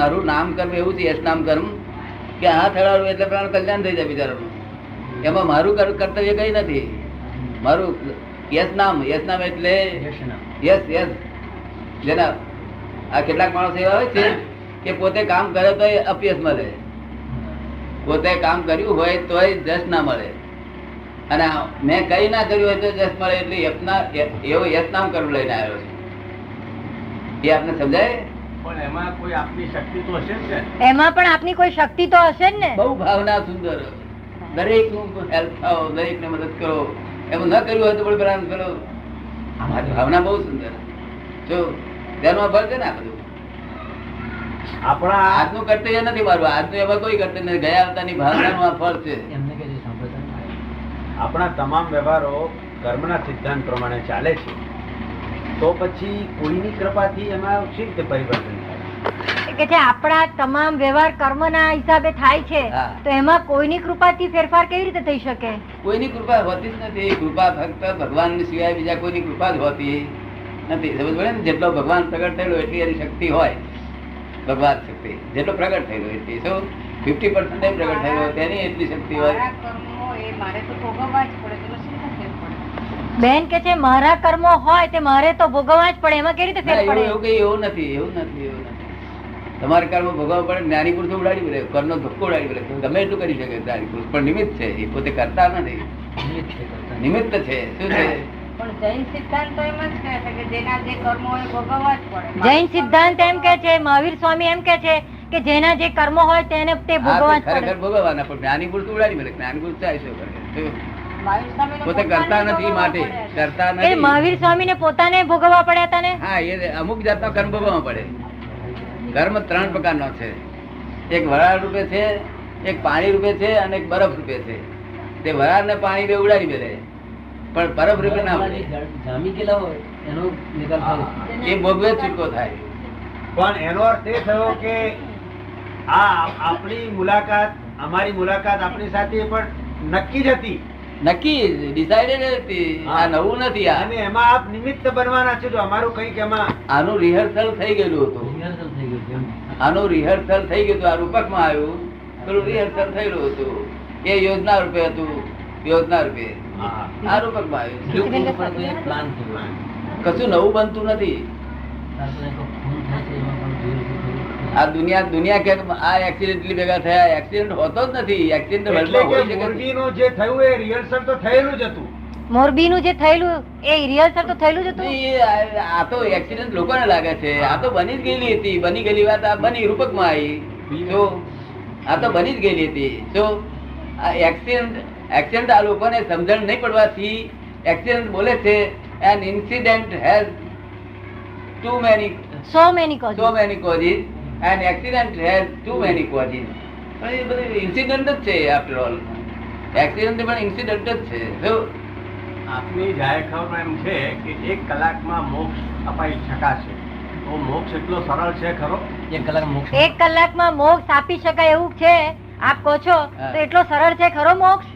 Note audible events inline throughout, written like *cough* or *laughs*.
મારું નામ કર્મ એવું છે યશ નામ કર્મ કે આ થડાડું એટલે પ્રાણ કલ્યાણ થઈ જાય બિચારાનું. એમાં મારું કર્તવ્ય કઈ નથી. મારું યશ નામ યશ નામ એટલે યસ યસ જેના આ કેટલાક માણસ એવા હોય છે કે પોતે કામ કરે તો અપયશ મળે. પોતે કામ કર્યું હોય તોય જશ ના મળે. અને મેં કઈ ના કર્યું હોય તો જશ મળે એટલે એવો યશ નામ કરવું લઈને આવ્યો છે. એ આપને સમજાય? પણ એમાં કોઈ આપની શક્તિ તો હશે જ ને? એમાં પણ આપની કોઈ શક્તિ તો હશે જ ને? બહુ ભાવના સુંદર. દરેકનું હેલ્પ થાઓ દરેક ને મદદ કરો. એમ ન કર્યું હોય તો પણ પેલા કરો અમારી ભાવના બહુ સુંદર. જો ધ્યાનમાં ફળ છે ને આ બધું? આપણા આજનું કર્તવ્ય નથી મારું આજનું એમાં કોઈ કર્તવ્ય નથી. ગયા અવતારની ભાવનાનું આ ફળ છે. આપણા તમામ વ્યવહારો કર્મના સિદ્ધાંત પ્રમાણે ચાલે છે. તો પછી કોઈની કૃપાથી એમાં શી રીતે પરિવર્તન થાય? કે છે આપણા તમામ વ્યવહાર કર્મના હિસાબે થાય છે તો એમાં કોઈની કૃપાથી ફેરફાર કેવી રીતે થઈ શકે? કોઈની કૃપા હોતી જ નથી. કૃપા ફક્ત ભગવાન સિવાય બીજા કોઈની કૃપા જ હોતી નથી. સમજ પડે ને? જેટલો ભગવાન પ્રગટ થયેલો એટલી એની શક્તિ હોય. ભગવાન શક્તિ. જેટલો પ્રગટ થયેલો એટલી. શું? ફિફ્ટી પર્સન્ટ પ્રગટ થયેલો તેની એટલી શક્તિ હોય. મારા તો ભોગવવા જ પડે. બેન કે છે મારા કર્મો હોય તે મારે તો ભોગવવા જ પડે. એમાં કેવી રીતે ફેર પડે? એવું કઈ એવું નથી એવું નથી એવું નથી. તમારે કર્મ ભોગવવા પડે જ્ઞાની પુરુષ ઉડાડી પડે કર્મનો ધક્કો ઉડાડી પડે. ગમે એટલું કરી શકે જ્ઞાની પુરુષ પણ નિમિત્ત છે એ પોતે કરતા નથી. નિમિત્ત છે શું છે? જૈન સિદ્ધાંત એમ કે જેના જે કર્મો હોય એ ભોગવવા જ પડે. જૈન સિદ્ધાંત એમ કે છે મહાવીર સ્વામી એમ કે છે કે જેના જે કર્મો હોય તેને તે ભોગવવા ખરેખર ભોગવવાના પણ જ્ઞાની પુરુષ ઉડાડી પડે. જ્ઞાની પુરુષ શું કરે પોતે કરતા નથી માટે કરતા નથી. મહાવીર સ્વામી ને પોતાને ભોગવવા પડ્યા હતા ને હા એ અમુક જાતનો કર્મ ભોગવવા પડે. કર્મ ત્રણ પ્રકારનો છે. એક વરાળ રૂપે છે એક પાણી રૂપે છે અને એક બરફ રૂપે છે. તે વરાળ ને પાણી બે ઉડાડી મેલે પણ બરફ રૂપે ના મળે જામી ગયેલા હોય એનો નિકાલ થાય. એ ભોગવે છૂટકો થાય. પણ એનો અર્થ એ થયો કે આ આપણી મુલાકાત અમારી મુલાકાત આપણી સાથે પણ નક્કી જ હતી. નક્કી ડિસાઇડેડ આ નવું નથી આ. અને એમાં આપ નિમિત્ત બનવાના છો જો અમારું કંઈક એમાં આનું રિહર્સલ થઈ ગયેલું હતું. રિહર્સલ થઈ ગયું આનું રિહર્સલ થઈ ગયું હતું આ રૂપકમાં આવ્યું. પેલું રિહર્સલ થયેલું હતું. એ યોજના રૂપે હતું. યોજના રૂપે. આ રૂપકમાં આવ્યું. કશું નવું બનતું નથી તાર પછી કોઈ ખૂન થાય છે એમાં પણ ધીરે ધીરે આ દુનિયા દુનિયા કે આ એક્સિડન્ટલી ભેગા થયા એક્સિડન્ટ હોતો જ નથી. એક્સિડન્ટ મોરબીનું જે થયું એ રિહર્સલ તો થયેલું જ હતું. મોરબી નું જે થયેલું એ રિહર્સલ તો થયેલું જ હતું? આ તો એક્સિડન્ટ લોકોને લાગે છે. આ તો બની જ ગયેલી હતી. બની ગયેલી વાત આ બની રૂપકમાં આવી. જો આ તો બની જ ગયેલી હતી. જો આ એક્સિડન્ટ એક્સિડન્ટ આ લોકોને સમજણ નહીં પડવાથી એક્સિડન્ટ બોલે છે an incident has too many so many so many many causes accident has too many causes પણ એ બધું ઇન્સિડન્ટ જ છે આફ્ટર ઓલ એક્સિડન્ટ પણ ઇન્સિડન્ટ જ છે જો આપની જાહેર ખબર એમ છે કે એક કલાકમાં મોક્ષ અપાઈ શકાશે. તો મોક્ષ એટલો સરળ છે ખરો? એક કલાક મોક્ષ. એક કલાકમાં મોક્ષ આપી શકાય એવું છે? આપ કહો છો તો એટલો સરળ છે ખરો મોક્ષ?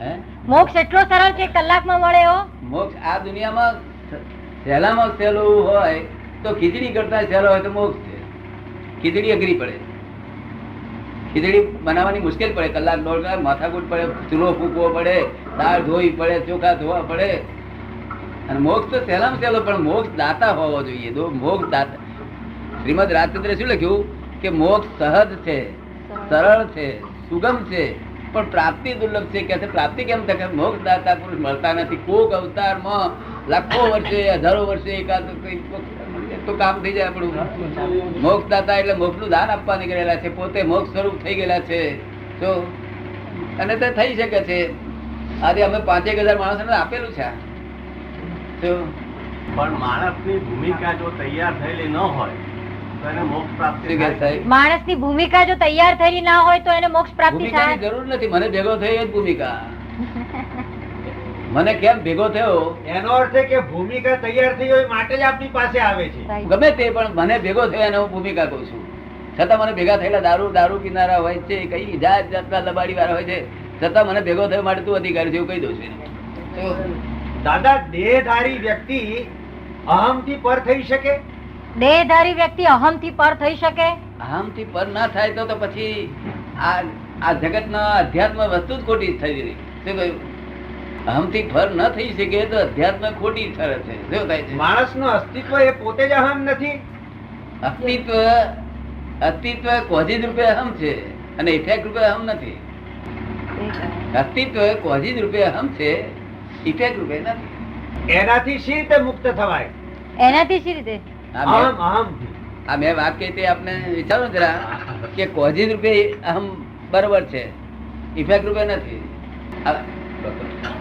હે? મોક્ષ એટલો સરળ છે એક કલાકમાં મળે એવો મોક્ષ આ દુનિયામાં સહેલામાં સહેલું હોય તો ખીચડી કરતા સહેલો હોય તો મોક્ષ છે ખીચડી અઘરી પડે. ખીચડી બનાવવાની મુશ્કેલ પડે. કલાક દોઢ કલાક માથાકૂટ પડે, ચૂલો ફૂંકવો પડે, દાળ ધોવી પડે, ચોખા ધોવા પડે. અને મોક્ષ તો સહેલામાં સહેલો, પણ મોક્ષ દાતા હોવો જોઈએ. દો, મોક્ષ દાતા. શ્રીમદ રાજચંદ્રે શું લખ્યું? કે મોક્ષ સહજ છે, સરળ છે, સુગમ છે, પણ પ્રાપ્તિ દુર્લભ છે. કે પ્રાપ્તિ કેમ થાય? મોક્ષ દાતા પુરુષ મળતા નથી. કોક અવતારમાં લાખો વર્ષે, હજારો વર્ષે એકાદ તો કામ થઈ જાય આપણું. મોક્ષ દાતા એટલે મોક્ષનું દાન આપવા નીકળેલા છે. પોતે મોક્ષ સ્વરૂપ થઈ ગયેલા છે. તો અને તે થઈ શકે છે. આજે અમે પાંચેક હજાર માણસોને આપેલું છે પણ માણસની ભૂમિકા જો તૈયાર થયેલી ન હોય માણસ એને મોક્ષ પ્રાપ્તિ શું કહે થાય. સાહેબ? માણસની ભૂમિકા જો તૈયાર થયેલી ના હોય તો એને મોક્ષ પ્રાપ્તિ જરૂર નથી. મને ભેગો થયો ભૂમિકા. મને કેમ ભેગો થયો? એનો અર્થ કે ભૂમિકા તૈયાર થઈ હોય માટે જ આપની પાસે આવે છે. ગમે તે પણ મને ભેગો થયો એને હું ભૂમિકા કહું છું. છતાં મને ભેગા થયેલા દારૂ દારૂ પીનારા હોય છે કઈ જાત જાતના દબાડી વાળા હોય છે છતાં મને ભેગો થયો માટે તું અધિકારી છે એવું કહી દઉં છું દાદા દેહધારી વ્યક્તિ અહમથી પર થઈ શકે? દેહધારી વ્યક્તિ અહમથી પર થઈ શકે? આમથી પર ના થાય તો તો પછી આ આ જગતના અધ્યાત્મ વસ્તુ જ ખોટી થઈ ગઈ. શું કહ્યું? અહમથી ફર ન થઈ શકે તો અધ્યાત્મ ખોટી ઠરે છે. શું થાય છે? માણસનું અસ્તિત્વ એ પોતે જ અહમ નથી. અસ્તિત્વ અસ્તિત્વ કોઝિજ રૂપે અહમ છે અને ઇફેક્ટ રૂપે અહમ નથી. અસ્તિત્વ કોઝિજ રૂપે અહમ છે ઇફેક્ટ રૂપે નથી. એનાથી શી રીતે મુક્ત થવાય? એનાથી શી રીતે? આ મેં- અહમ. અહમ આ મેં વાત કહી તે આપને વિચારો જરા કે કોઝિજ રૂપે અહમ બરોબર છે ઇફેક્ટ રૂપે નથી. આ-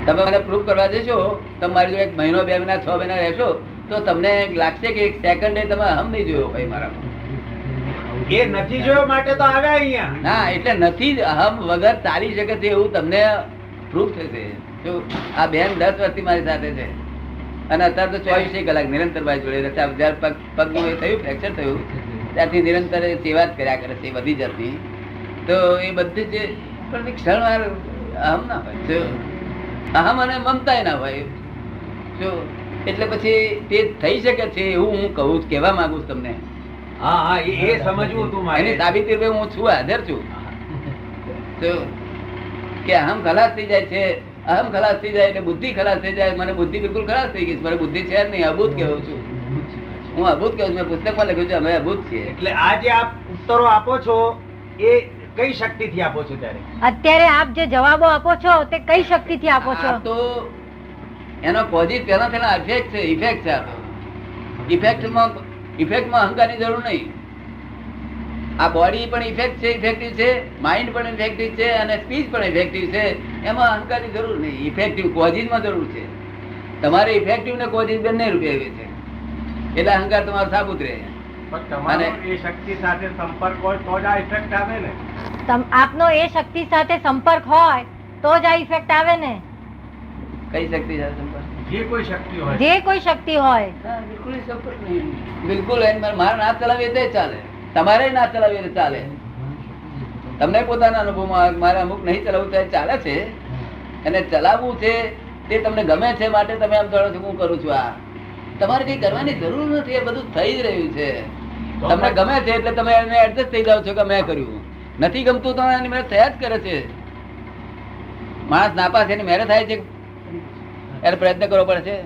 તમે મને પ્રૂફ કરવા દેશો તમે મારી જોડે એક મહિનો બે મહિના છ મહિના રહેશો તો તમને લાગશે કે એક સેકન્ડે તમે હમ નહીં જોયો ભાઈ મારા એ નથી જોયો માટે તો આવ્યા અહીંયા. ના એટલે નથી હમ વગર ચાલી શકે છે એવું તમને પ્રૂફ થશે. જો આ બેન દસ વર્ષથી મારી સાથે છે. અને અત્યારે તો ચોવીસે કલાક નિરંતર ભાઈ જોડે રહે જ્યારે પગ પગનું એ થયું ફ્રેક્ચર થયું ત્યારથી નિરંતર સેવા જ કર્યા કરે છે બધી જતી તો એ બધી જે પણ ક્ષણવાર અહમ ના હોય. અહમ અને મમતાય ના હોય. જો એટલે પછી તે થઈ શકે છે એવું હું કહું કહેવા માંગુ છું તમને. હા હા એ સમજવું મારે. એની સાબિતી રૂપે હું છું હાજર છું. તો કે અહમ ખલાસ થઈ જાય છે અહમ ખલાસ થઈ જાય એટલે બુદ્ધિ ખલાસ થઈ જાય મને બુદ્ધિ બિલકુલ ખલાસ થઈ ગઈ મારે બુદ્ધિ છે જ નહીં અભૂત કહું છું. હું અભૂત કહું છું મેં પુસ્તકમાં લખ્યું છે અમે અભૂત છીએ. એટલે આ જે આપ ઉત્તરો આપો છો એ કઈ શક્તિથી આપો છો ત્યારે? અત્યારે આપ જે જવાબો આપો છો તે કઈ શક્તિથી આપો છો? તો એનો પોઝિટ પેલા પેલા ઇફેક્ટ છે ઇફેક્ટ છે ઇફેક્ટમાં ઇફેક્ટમાં અહંકારની જરૂર નહીં. આ બોડી પણ ઇફેક્ટ છે ઇફેક્ટિવ છે માઇન્ડ પણ ઇફેક્ટિવ છે અને સ્પીચ પણ ઇફેક્ટિવ છે. એમાં અહંકારની જરૂર નહીં. ઇફેક્ટિવ કોઝિસમાં જરૂર છે. તમારે ઇફેક્ટિવ ને કોઝિન બંને રૂપિયા આવે છે. એટલે અહંકાર તમારો સાબુત રહે. અને એ શક્તિ સાથે સંપર્ક હોય તો જ આ ઇફેક્ટ આવે ને. આપનો એ શક્તિ સાથે સંપર્ક હોય તો જ આ ઇફેક્ટ આવે ને. કઈ શક્તિ સાથે સંપર્ક? જે કોઈ શક્તિ હોય. જે કોઈ શક્તિ હોય. બિલકુલ સંપર્ક નહીં. બિલકુલ મારે- મારે ના ચલાવીએ તો ચાલે. તમારે ના ચલાવીએ તો ચાલે. તમને પોતાના અનુભવમાં મારે અમુક નહીં ચલાવવું તો ચાલે છે. અને ચલાવવું છે તે તમને ગમે છે માટે તમે આમ જાણો છો હું કરું છું આ. તમારે કઈ કરવાની જરૂર નથી એ બધું થઈ જ રહ્યું છે. તમને ગમે છે એટલે તમે એને એડજસ્ટ થઈ જાઓ છો કે મેં કર્યું. નથી ગમતું તો એની મેરે થયા જ કરે છે. માણસ નાપાસ એની મેરે થાય છે. એને પ્રયત્ન કરવો પડે છે.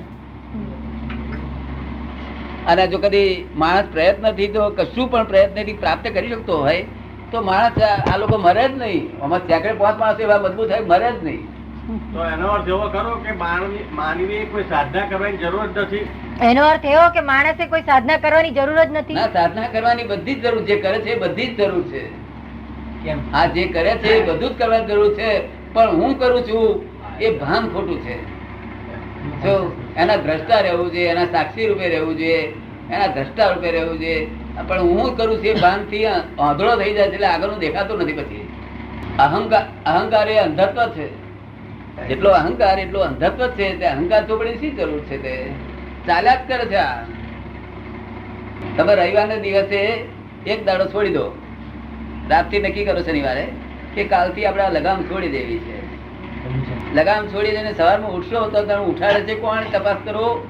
અને જો કદી માણસ પ્રયત્નથી તો કશું પણ પ્રયત્નથી પ્રાપ્ત કરી શકતો હોય તો માણસ આ લોકો મરે જ નહીં. આમાં સેંકડે પાંચ માણસ એવા મજબૂત થાય મરે જ નહીં. તો એનો અર્થ એવો ખરો કે માનવી કોઈ સાધના કરવાની જરૂર જ નથી? એનો અર્થ એવો કે માણસે કોઈ સાધના કરવાની જરૂર જ નથી? સાધના કરવાની બધી જ જરૂર જે કરે છે બધી જ જરૂર છે. આ જે કરે છે એ બધું જ કરવાની જરૂર છે, પણ હું કરું છું એ ભાન ખોટું છે. જો એના દ્રષ્ટા રહેવું જોઈએ, એના સાક્ષી રૂપે રહેવું જોઈએ, એના દ્રષ્ટા રૂપે રહેવું જોઈએ, પણ હું કરું છું એ ભાનથી આંધળો થઈ જાય છે, એટલે આગળનું દેખાતું નથી પછી. અહંકાર અહંકાર એ અંધત્વ છે. જેટલો અહંકાર, એટલો અંધત્વ છે, તે અહંકાર ચોપડી શી જરૂર છે તે? ચાલ્યા જ કરે છે તમે રવિવારના દિવસે એક દાડો છોડી દો. રાતથી નક્કી કરો શનિવારે કે કાલથી આપણે લગામ છોડી દેવી છે. લગામ છોડી દઈને સવારમાં ઉઠશો તો તમે ઉઠાડે છે કોણ? તપાસ કરો.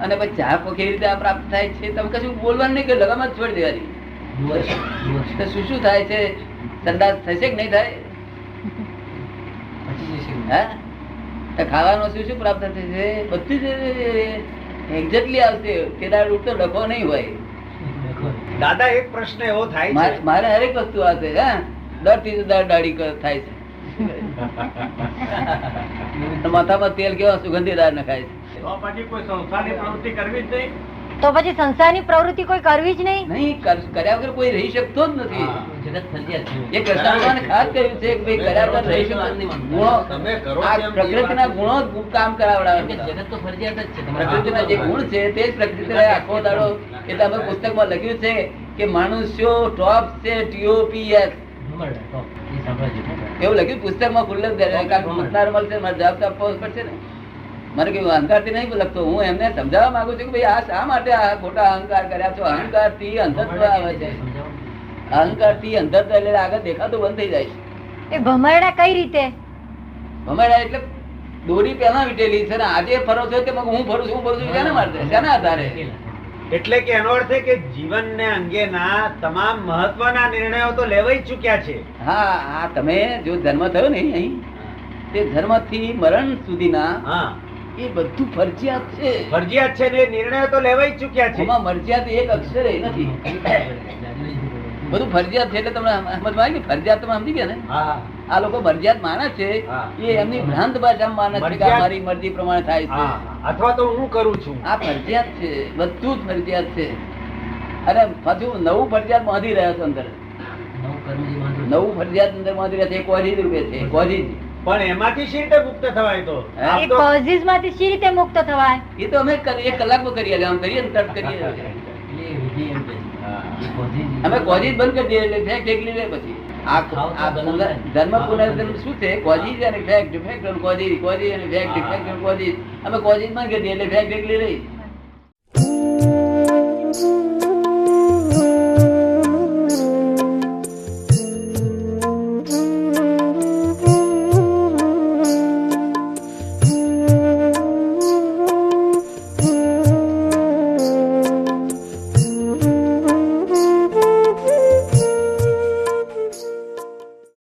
અને પછી ચા કેવી રીતે પ્રાપ્ત થાય છે. તમે કશું બોલવાનું નહીં કે લગામ જ છોડી દેવાની. તો શું શું થાય છે? સંદાસ થશે કે નહીં થાય? હા? ખાવાનું શું શું પ્રાપ્ત થશે? બધું જ એક્ઝેક્ટલી આવશે. કેદાર ઉઠતો ડખો નહીં હોય. દાદા એક પ્રશ્ન એવો થાય મારે છે. મારે હરેક વસ્તુ આવશે હા? દર ત્રીજે દર દાડી થાય છે. *laughs* માથામાં તેલ કેવા સુગંધીદાર નખાય છે? તો પછી કોઈ સંસ્થાની પ્રવૃત્તિ કરવી જ નહીં. તો પછી સંસારની પ્રવૃત્તિ કોઈ કરવી જ નહીં? નહીં કર્યા વગર કોઈ રહી શકતો જ નથી. છે એ કૃષ્ણ ભગવાન ખાસ કહ્યું છે કે ભાઈ કર્યા વગર રહી શકતો નથી. ગુણો તમે કરો આ પ્રકૃતિના ગુણો જ કામ કરાવડાવે. જગત તો ફરજિયાત જ છે. પ્રકૃતિના જે ગુણ છે તે જ પ્રકૃતિ આખો દાડો એટલે અમે પુસ્તકમાં લખ્યું છે કે મનુષ્યો ટોપ છે ટીઓપીએસ નંબર તો એ સાંભળવા જેવું. એવું લખ્યું? પુસ્તકમાં ખુલ્લે પૂછનાર મળશે મારે જવાબ તો આપવો પડશે ને. મને કેવું અહંકારથી નહીં લખતો હું એમને સમજાવવા માંગુ છું કે ભાઈ આ શા માટે આ ખોટા અહંકાર કર્યા? છો અહંકારથી અંધત્વ આવે છે. અહંકારથી અંધત્વ એટલે આગળ દેખાતું બંધ થઈ જાય છે. એ ભમરડા કઈ રીતે? ભમરડા એટલે દોરી પહેલા વીટેલી છે ને આજે ફરો છો તે હું ફરું છું હું ફરું છું શેના માટે? શેના આધારે? એટલે કે એનો અર્થ એ કે જીવનને અંગેના તમામ મહત્વના નિર્ણયો તો લેવાઈ ચૂક્યા છે. હા આ તમે જો જન્મ થયો ને અહીં તે ધર્મથી મરણ સુધીના હા. એ બધું ફરજિયાત છે. ફરજિયાત છે ને નિર્ણય તો લેવાઈ ચૂક્યા છે. એમાં મરજિયાત એક અક્ષર નથી. બધું ફરજિયાત છે એટલે તમને સમજમાં આવી ને ફરજિયાત તમે સમજી ગયા ને? આ લોકો મરજિયાત માને છે. એ એમની ભ્રાંત ભાષામાં માને છે કે મારી મરજી પ્રમાણે થાય છે. અથવા તો હું કરું છું. આ ફરજિયાત છે. બધું જ ફરજિયાત છે. અને પાછું નવું ફરજિયાત બાંધી રહ્યા છો અંદર. નવું ફરજિયાત અંદર બાંધી રહ્યા છે. એક કોઝી રૂપે છે. જ. પણ એમાંથી શી રીતે મુક્ત થવાય તો? એ કોઝિસમાંથી શી રીતે મુક્ત થવાય? એ તો અમે કરી- એક કલાકમાં એટલે આમ કરીએ ને તરત કરીએ. અમે કોઝી બંધ કરી દઈએ એટલે ફેક્ટ એકલી લે પછી. ધર્મ પુનર્ધર્મ શું છે? કોઝી અને ફેક્ટ ફેક્ટ અને કોઝી કોઝી અને ફેક્ટ. ફેક્ટ અને અમે કોઝી જ બંધ કરી દઈએ એટલે ફેક્ટ એકલી રહી